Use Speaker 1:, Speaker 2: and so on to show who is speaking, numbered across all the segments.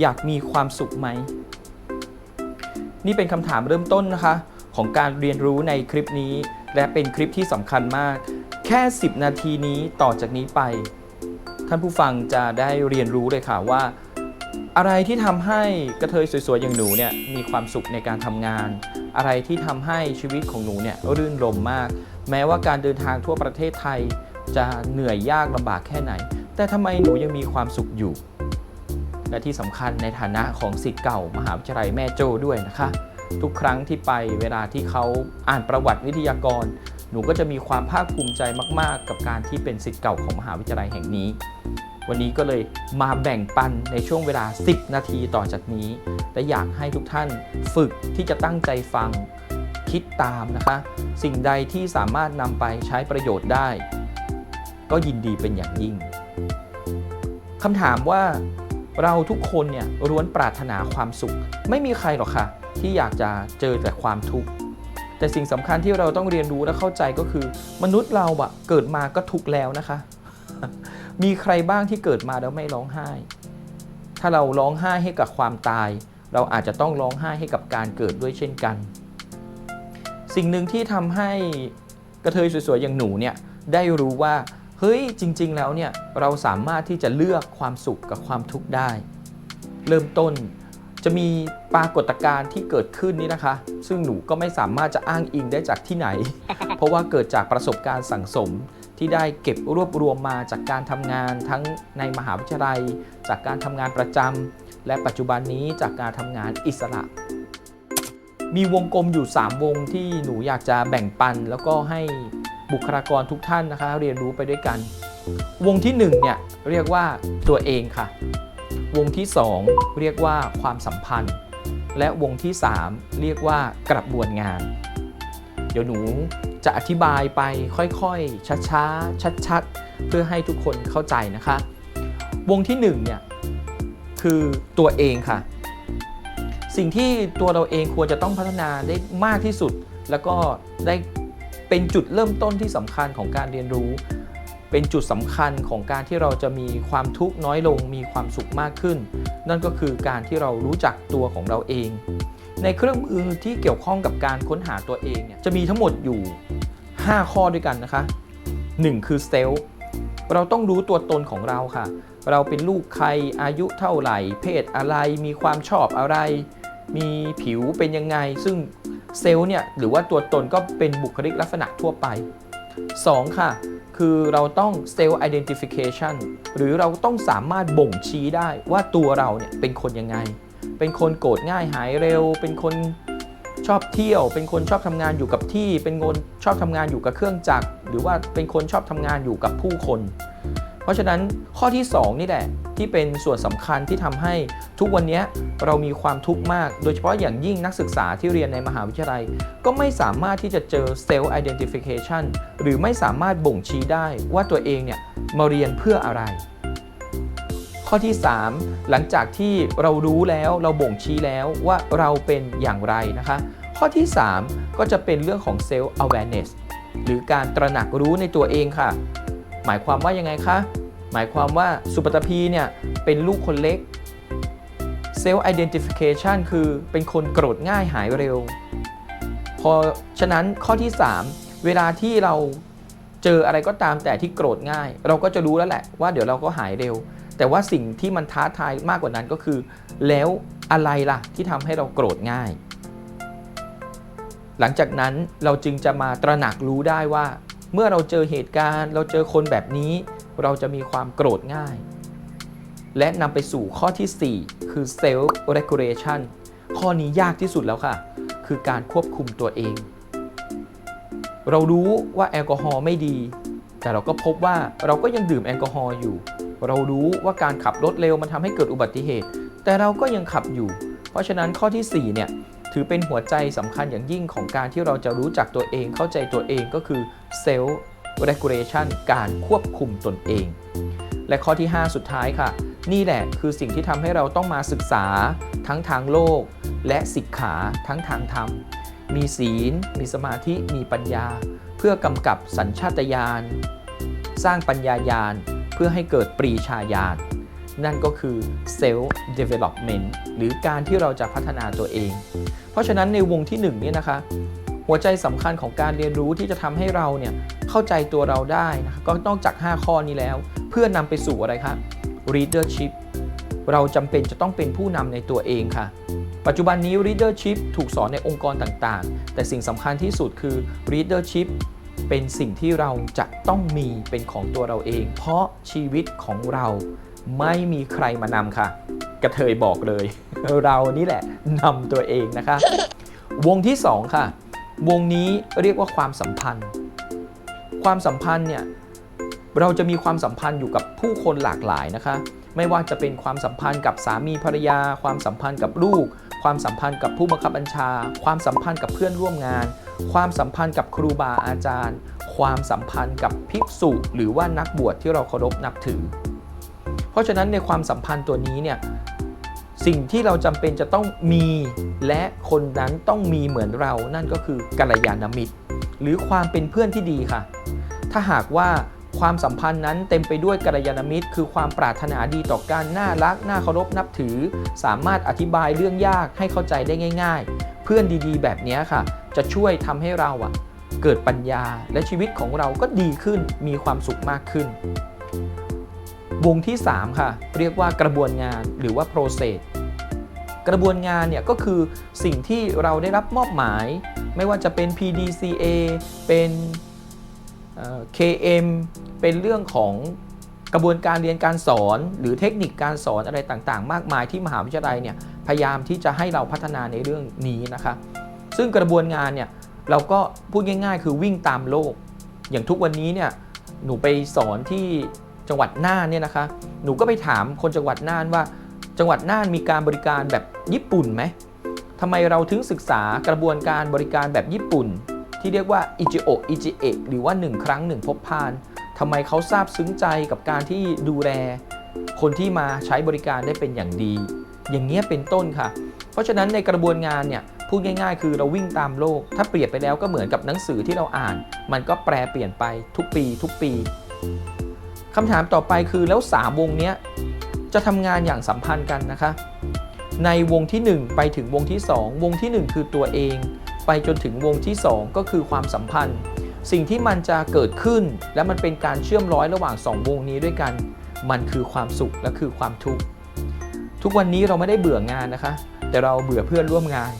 Speaker 1: อยากมีความสุขไหม นี่เป็นคำถามเริ่มต้นนะคะ ของการเรียนรู้ในคลิปนี้ และเป็นคลิปที่สำคัญมาก แค่ 10 นาทีนี้ต่อจากนี้ไป ท่านผู้ฟังจะได้เรียนรู้เลยค่ะว่า อะไรที่ทำให้กระเทยสวยๆ อย่างหนูเนี่ยมีความสุขในการทำงาน อะไรที่ทำให้ชีวิตของหนูเนี่ยรื่นรมมาก แม้ว่าการเดินทางทั่วประเทศไทย จะเหนื่อยยากลำบากแค่ไหน แต่ทำไมหนูยังมีความสุขอยู่ และที่สำคัญในฐานะของสิทธิ์เก่ามหาวิทยาลัยแม่โจ้ด้วยนะคะ ทุกครั้งที่ไปเวลาที่เขาอ่านประวัติวิทยากร หนูก็จะมีความภาคภูมิใจมาก ๆ กับการที่เป็นสิทธิ์เก่าของมหาวิทยาลัยแห่งนี้ วันนี้ก็เลยมาแบ่งปันในช่วงเวลา 10 นาทีต่อจากนี้ และอยากให้ทุกท่านฝึกที่จะตั้งใจฟังคิดตามนะคะ สิ่งใดที่สามารถนำไปใช้ประโยชน์ได้ ก็ยินดีเป็นอย่างยิ่งคำถามว่า เราทุกคนเนี่ยล้วนปรารถนาความสุข ไม่มีใครหรอกค่ะ ที่อยากจะเจอแต่ความทุกข์แต่สิ่งสำคัญที่เราต้องเรียนรู้และเข้าใจก็คือ มนุษย์เราอะเกิดมาก็ทุกข์แล้วนะคะ มีใครบ้างที่เกิดมาแล้วไม่ร้องไห้ ถ้าเราร้องไห้ให้กับความตาย เราอาจจะต้องร้องไห้ให้กับการเกิดด้วยเช่นกัน สิ่งหนึ่งที่ทำให้กระเทยสวยๆอย่างหนูเนี่ยได้รู้ว่า เฮ้ยจริง ๆ แล้วเนี่ยเราสามารถที่จะเลือกความสุขกับความทุกข์ได้ เริ่มต้นจะมีปรากฏการณ์ที่เกิดขึ้นนี้นะคะ ซึ่งหนูก็ไม่สามารถจะอ้างอิงได้จากที่ไหน เพราะว่าเกิดจากประสบการณ์สั่งสมที่ได้เก็บรวบรวมมาจากการทำงานทั้งในมหาวิทยาลัย จากการทำงานประจำและปัจจุบันนี้จากการทำงานอิสระ มีวงกลมอยู่ 3 วงที่หนูอยากจะแบ่งปันแล้วก็ให้ บุคลากรทุกท่านนะคะ เรียนรู้ไปด้วยกัน วงที่1เนี่ยเรียกว่าตัวเองค่ะ วงที่ 2 เรียกว่าความสัมพันธ์ และวงที่ 3 เรียกว่ากระบวนงาน เดี๋ยวหนูจะอธิบายไปค่อยๆ ช้าๆ ชัดๆ เพื่อให้ทุกคนเข้าใจนะคะ วงที่1เนี่ยคือตัวเองค่ะ สิ่งที่ตัวเราเองควรจะต้องพัฒนาได้มากที่สุด แล้วก็ได้ เป็นจุดเริ่มต้นที่สำคัญของการเรียนรู้ เป็นจุดสำคัญของการที่เราจะมีความทุกข์น้อยลง มีความสุขมากขึ้น นั่นก็คือการที่เรารู้จักตัวของเราเอง ในเครื่องมือที่เกี่ยวข้องกับการค้นหาตัวเองเนี่ยจะมีทั้งหมดอยู่ 5 ข้อด้วยกันนะคะ 1 คือเซลล์เราต้องรู้ตัวตนของเราค่ะ เราเป็นลูกใคร อายุเท่าไหร่ เพศอะไร มีความชอบอะไร มีผิวเป็นยังไง ซึ่ง เซลล์เนี่ยหรือว่าตัวตนก็เป็นบุคลิกลักษณะทั่วไป 2 ค่ะ คือเราต้องเซลล์ identification หรือเราต้องสามารถบ่งชี้ได้ว่าตัวเราเนี่ยเป็นคนยังไง เป็นคนโกรธง่ายหายเร็ว เป็นคนชอบเที่ยว เป็นคนชอบทำงานอยู่กับที่ เป็นคนชอบทำงานอยู่กับเครื่องจักร หรือว่าเป็นคนชอบทำงานอยู่กับผู้คน เพราะฉะนั้นข้อที่ 2 นี่แหละ ที่เป็นส่วนสำคัญที่ทำให้ทุกวันนี้เรามีความทุกข์มาก โดยเฉพาะอย่างยิ่งนักศึกษาที่เรียนในมหาวิทยาลัย ก็ไม่สามารถที่จะเจอ self identification หรือไม่สามารถบ่งชี้ได้ว่าตัวเองเนี่ยมาเรียนเพื่ออะไร ข้อที่ 3 หลังจากที่เรารู้แล้วเราบ่งชี้แล้วว่าเราเป็นอย่างไรนะคะ ข้อที่ 3 ก็จะเป็นเรื่องของ self awareness หรือการตระหนักรู้ในตัวเองค่ะ หมายความว่ายังไงคะ หมายความว่าสุปตพีเนี่ยเป็นลูกคนเล็ก self identification คือเป็นคนโกรธง่ายหายเร็ว พอฉะนั้นข้อที่ 3 เวลาที่เราเจออะไรก็ตามแต่ที่โกรธง่าย เราก็จะรู้แล้วแหละว่าเดี๋ยวเราก็หายเร็ว แต่ว่าสิ่งที่มันท้าทายมากกว่านั้นก็คือ แล้วอะไรล่ะที่ทำให้เราโกรธง่าย หลังจากนั้นเราจึงจะมาตระหนักรู้ได้ว่า เมื่อเราเจอเหตุการณ์ เราเจอคนแบบนี้ เราจะมีความโกรธง่าย และนำไปสู่ข้อที่ 4 คือ self regulation ข้อนี้ยากที่สุดแล้วค่ะ คือการควบคุมตัวเอง เรารู้ว่าแอลกอฮอล์ไม่ดี แต่เราก็พบว่าเราก็ยังดื่มแอลกอฮอล์อยู่ เรารู้ว่าการขับรถเร็วมันทำให้เกิดอุบัติเหตุ แต่เราก็ยังขับอยู่ เพราะฉะนั้นข้อที่ 4 เนี่ย ถือเป็นหัวใจสำคัญอย่างยิ่งของการที่เราจะรู้จักตัวเองเข้าใจตัวเองก็คือ self regulation การควบคุมตนเอง และข้อที่ 5 สุดท้ายค่ะ นี่แหละคือสิ่งที่ทำให้เราต้องมาศึกษาทั้งทางโลก และสิกขาทั้งทางธรรม มีศีล มีสมาธิ มีปัญญา เพื่อกำกับสัญชาตญาณ สร้างปัญญายาณเพื่อให้เกิดปรีชาญาณนั่นก็คือ self development หรือการที่เราจะพัฒนาตัวเอง เพราะฉะนั้นในวงที่1เนี่ยนะคะ หัวใจสำคัญของการเรียนรู้ที่จะทำให้เราเนี่ยเข้าใจตัวเราได้นะคะก็นอกจาก 5 ข้อนี้แล้ว เพื่อนำไปสู่อะไรคะ leadership เราจำเป็นจะต้องเป็นผู้นำในตัวเองค่ะ ปัจจุบันนี้ leadership ถูกสอนในองค์กรต่างๆ แต่สิ่งสำคัญที่สุดคือ leadership เป็นสิ่งที่เราจะต้องมีเป็นของตัวเราเอง เพราะชีวิตของเราไม่มีใครมานำค่ะ กระเทยบอกเลย เรานี่แหละนำตัวเองนะคะ วงที่ 2 ค่ะ วงนี้เรียกว่าความสัมพันธ์ ความสัมพันธ์เนี่ยเราจะมีความสัมพันธ์อยู่กับผู้คนหลากหลายนะคะ ไม่ว่าจะเป็นความสัมพันธ์กับสามีภรรยา ความสัมพันธ์กับลูก ความสัมพันธ์กับผู้บังคับบัญชา ความสัมพันธ์กับเพื่อนร่วมงาน ความสัมพันธ์กับครูบาอาจารย์ ความสัมพันธ์กับภิกษุ หรือว่านักบวชที่เราเคารพนับถือ เพราะฉะนั้นในความสัมพันธ์ตัวนี้เนี่ย สิ่งที่เราจำเป็นจะต้องมีและคนนั้นต้องมีเหมือนเรานั่นก็คือกัลยาณมิตร หรือความเป็นเพื่อนที่ดีค่ะ ถ้าหากว่าความสัมพันธ์นั้นเต็มไปด้วยกัลยาณมิตร คือความปรารถนาดีต่อกันน่ารักน่าเคารพนับถือ สามารถอธิบายเรื่องยากให้เข้าใจได้ง่าย ๆ เพื่อนดีๆ แบบนี้ค่ะ จะช่วยทำให้เราอะเกิดปัญญาและชีวิตของเราก็ดีขึ้นมีความสุขมากขึ้น วงที่ 3 ค่ะ เรียกว่ากระบวนงานหรือว่า process กระบวนงานเนี่ยก็คือสิ่งที่เราได้รับมอบหมาย ไม่ว่าจะเป็น PDCA เป็น KM เป็นเรื่องของกระบวนการเรียนการสอน หรือเทคนิคการสอนอะไรต่างๆ มากมายที่มหาวิทยาลัยเนี่ยพยายามที่จะให้เราพัฒนาในเรื่องนี้นะคะ ซึ่งกระบวนงานเนี่ยเราก็พูดง่าย ๆ คือวิ่งตามโลก อย่างทุกวันนี้เนี่ยหนูไปสอนที่ จังหวัดน่านเนี่ยนะคะหนูก็ไปถามคนจังหวัดน่านว่า จังหวัดน่านมีการบริการแบบญี่ปุ่นไหมทำไมเราถึงศึกษากระบวนการบริการแบบญี่ปุ่น ที่เรียกว่าอิจิโออิจิเอะหรือว่า 1 ครั้ง 1 พบพานทำไมเขาซาบซึ้งใจกับการที่ดูแล คนที่มาใช้บริการได้เป็นอย่างดี อย่างเงี้ยเป็นต้นค่ะ เพราะฉะนั้นในกระบวนงานเนี่ยพูดง่ายๆ คือเราวิ่งตามโลก ถ้าเปรียบไปแล้วก็เหมือนกับหนังสือที่เราอ่าน มันก็แปรเปลี่ยนไปทุกปี ทุกปี คำถามต่อไปคือแล้ว 3 วงเนี้ยจะทำงานอย่างสัมพันธ์กันนะคะ ในวงทีหนึ่1 ไปถึงวงที่ 2 วงทีหนึ่1 คือตัวเอง ไปจนถึงวงที่ 2 ก็คือความสัมพันธ์ สิ่งที่มันจะเกิดขึ้น และมันเป็นการเชื่อมร้อยระหว่าง 2 วงนี้ด้วยกัน มันคือความสุขและคือความทุกข์ทุกวันนี้เราไม่ได้เบื่องานนะคะ แต่เราเบื่อเพื่อนร่วมงาน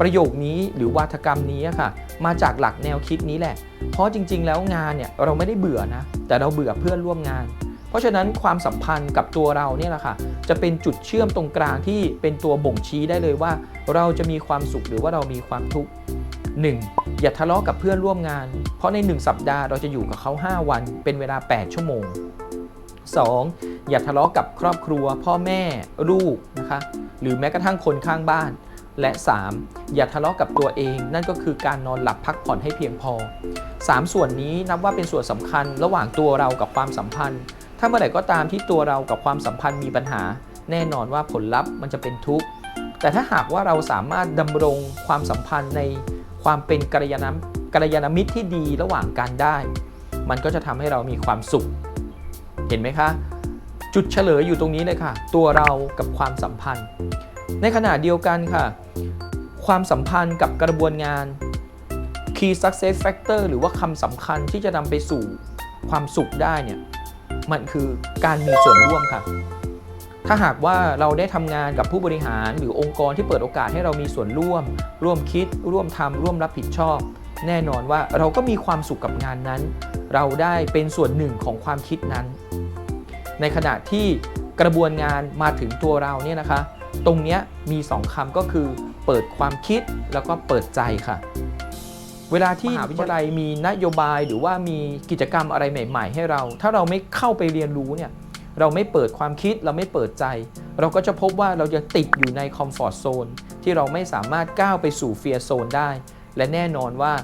Speaker 1: ประโยคนี้หรือวาทกรรมนี้ค่ะ มาจากหลักแนวคิดนี้แหละ เพราะจริง ๆ แล้วงานเนี่ยเราไม่ได้เบื่อนะ แต่เราเบื่อเพื่อนร่วมงาน เพราะฉะนั้นความสัมพันธ์กับตัวเราเนี่ยแหละค่ะ จะเป็นจุดเชื่อมตรงกลางที่เป็นตัวบ่งชี้ได้เลยว่า เราจะมีความสุขหรือว่าเรามีความทุกข์ 1. อย่าทะเลาะกับเพื่อนร่วมงาน เพราะใน 1 สัปดาห์เราจะอยู่กับเขา 5 วัน เป็นเวลา 8 ชั่วโมง 2. อย่าทะเลาะกับครอบครัว พ่อแม่ ลูกนะคะ หรือแม้กระทั่งคนข้างบ้าน และ 3. อย่าทะเลาะกับตัวเอง นั่นก็คือการนอนหลับพักผ่อนให้เพียงพอ 3 ส่วนนี้นับว่าเป็นส่วนสำคัญระหว่างตัวเรากับความสัมพันธ์ ถ้าเมื่อไหร่ก็ตามที่ตัวเรากับความสัมพันธ์มีปัญหา แน่นอนว่าผลลัพธ์มันจะเป็นทุกข์ แต่ถ้าหากว่าเราสามารถดำรงความสัมพันธ์ในความเป็นกัลยาณกัลยาณมิตรที่ดีระหว่างกันได้ มันก็จะทำให้เรามีความสุข เห็นไหมคะ จุดเฉลยอยู่ตรงนี้เลยค่ะ ตัวเรากับความสัมพันธ์ ในขณะเดียวกันค่ะ ความสัมพันธ์กับกระบวนงาน Key Success Factor หรือว่าคำสำคัญที่จะนำไปสู่ความสุขได้เนี่ยมันคือการมีส่วนร่วมค่ะถ้าหากว่าเราได้ทำงานกับผู้บริหารหรือองค์กรที่เปิดโอกาสให้เรามีส่วนร่วม ร่วมคิด ร่วมทำร่วมรับผิดชอบ แน่นอนว่าเราก็มีความสุขกับงานนั้น เราได้เป็นส่วนหนึ่งของความคิดนั้น ในขณะที่กระบวนงานมาถึงตัวเราเนี่ยนะคะ ตรงเนี้ยมี 2คำก็คือ เปิดความคิดแล้วก็เปิดใจค่ะ เวลาที่มหาวิทยาลัยมีนโยบายหรือว่ามีกิจกรรมอะไรใหม่ ๆ ให้เรา ถ้าเราไม่เข้าไปเรียนรู้เนี่ยเราไม่เปิดความคิดเราไม่เปิดใจ เราก็จะพบว่าเราจะติดอยู่ในคอมฟอร์ z โซนที่เราไม่สามารถก้าวไปสู่เฟียร์โซนได้ และแน่นอนว่า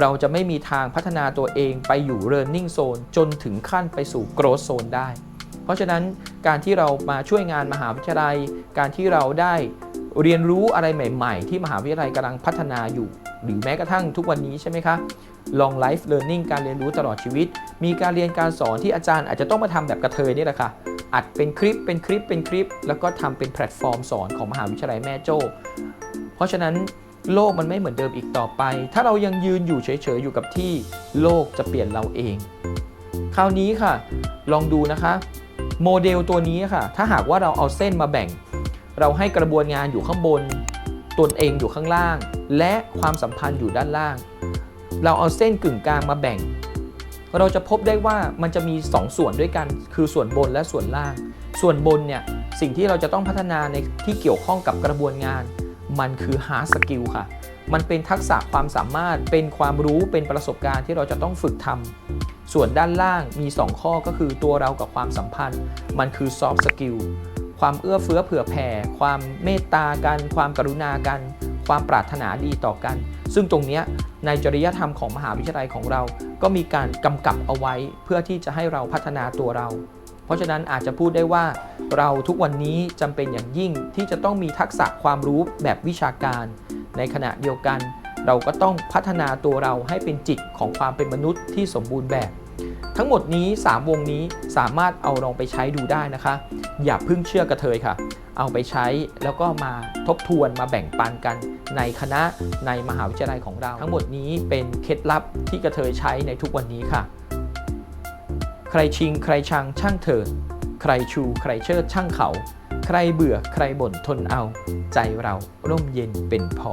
Speaker 1: เราจะไม่มีทางพัฒนาตัวเองไปอยู่ learning zone จนถึงขั้นไปสู่ growth zone ได้ เพราะฉะนั้น การที่เรามาช่วยงานมหาวิทยาลัย การที่เราได้เรียนรู้อะไรใหม่ ๆ ที่มหาวิทยาลัยกำลังพัฒนาอยู่ หรือแม้กระทั่งทุกวันนี้ใช่ไหมคะ long life learning การเรียนรู้ตลอดชีวิต มีการเรียนการสอนที่อาจารย์อาจจะต้องมาทำแบบกระเทยนี่แหละค่ะอัดเป็นคลิปเป็นคลิปเป็นคลิป แล้วก็ทำเป็นแพลตฟอร์มสอนของมหาวิทยาลัยแม่โจ้เพราะฉะนั้นโลกมันไม่เหมือนเดิมอีกต่อไป ถ้าเรายังยืนอยู่เฉยๆอยู่กับที่ โลกจะเปลี่ยนเราเอง คราวนี้ค่ะ ลองดูนะคะ โมเดลตัวนี้ค่ะ ถ้าหากว่าเราเอาเส้นมาแบ่ง เราให้กระบวนงานอยู่ข้างบนตนเองอยู่ข้างล่าง และความสัมพันธ์อยู่ด้านล่าง เราเอาเส้นกึ่งกลางมาแบ่ง เราจะพบได้ว่ามันจะมี 2 ส่วนด้วยกัน คือส่วนบนและส่วนล่าง ส่วนบนเนี่ยสิ่งที่เราจะต้องพัฒนาในที่เกี่ยวข้องกับกระบวนงาน มันคือ hard skill ค่ะ มันเป็นทักษะความสามารถเป็นความรู้เป็นประสบการณ์ที่เราจะต้องฝึกทำ ส่วนด้านล่างมี 2 ข้อก็คือตัวเรากับความสัมพันธ์ มันคือ soft skill ความเอื้อเฟื้อเผื่อแผ่ ความเมตตากัน ความกรุณากัน ความปรารถนาดีต่อกัน ซึ่งตรงนี้ในจริยธรรมของมหาวิทยาลัยของเรา ก็มีการกำกับเอาไว้เพื่อที่จะให้เราพัฒนาตัวเรา เพราะฉะนั้นอาจจะพูดได้ว่า เราทุกวันนี้จำเป็นอย่างยิ่งที่จะต้องมีทักษะความรู้แบบวิชาการ ในขณะเดียวกัน เราก็ต้องพัฒนาตัวเราให้เป็นจิตของความเป็นมนุษย์ที่สมบูรณ์แบบ ทั้งหมดนี้ 3 วงนี้สามารถเอาลองไปใช้ดูได้นะคะ อย่าเพิ่งเชื่อกระเทยค่ะ เอาไปใช้แล้วก็มาทบทวนมาแบ่งปันกัน ในคณะในมหาวิทยาลัยของเรา ทั้งหมดนี้เป็นเคล็ดลับที่กระเทยใช้ในทุกวันนี้ค่ะ ใครชิง ใครชังช่างเถิดใครชู ใครเชิดช่างเขา ใครเบื่อใครบ่นทนเอา ใจเราร่มเย็นเป็นพอ